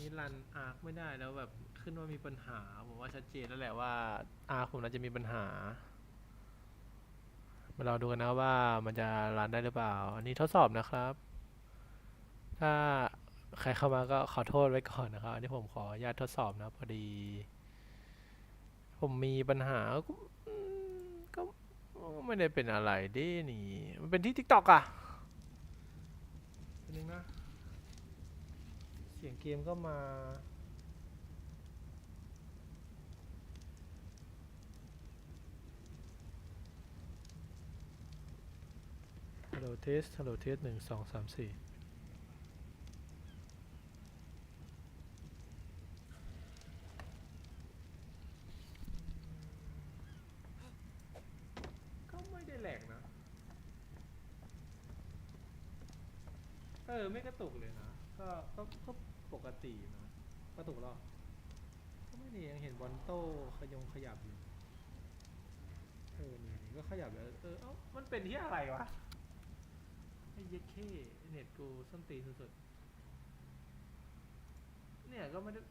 นี้รันอาร์คไม่ได้แล้วแบบขึ้นว่ามีปัญหา ผมว่าชัดเจนแล้วแหละว่าอาร์คผมน่าจะมีปัญหามาลองดูกันนะว่ามันจะรันได้หรือเปล่า อันนี้ทดสอบนะครับ ถ้าใครเข้ามาก็ขอโทษไว้ก่อนนะครับ อันนี้ผมขออนุญาตทดสอบนะพอดี ผมมีปัญหาก็ไม่ได้เป็นอะไรดินี่ มันเป็นที่ TikTok อะเป็นนึงนะ สียงเกมก็มา Hello test Hello test หนึ่งสองสามสี่ ก็ไม่ได้แหลกนะ เออ ไม่กระตุกเลยนะ ก็ก็ก็ปกตินะกระตุกหรอก็ไม่นี่ยังเห็นบอลโต้ขยงขยับอยู่เออนี่นี่ก็ขยับแล้วเออเอ้ามันเป็นที่อะไรวะไอ้เย็ดเข้เน็ตกูส้นตีนสุดๆเนี่ยก็ไม่ได้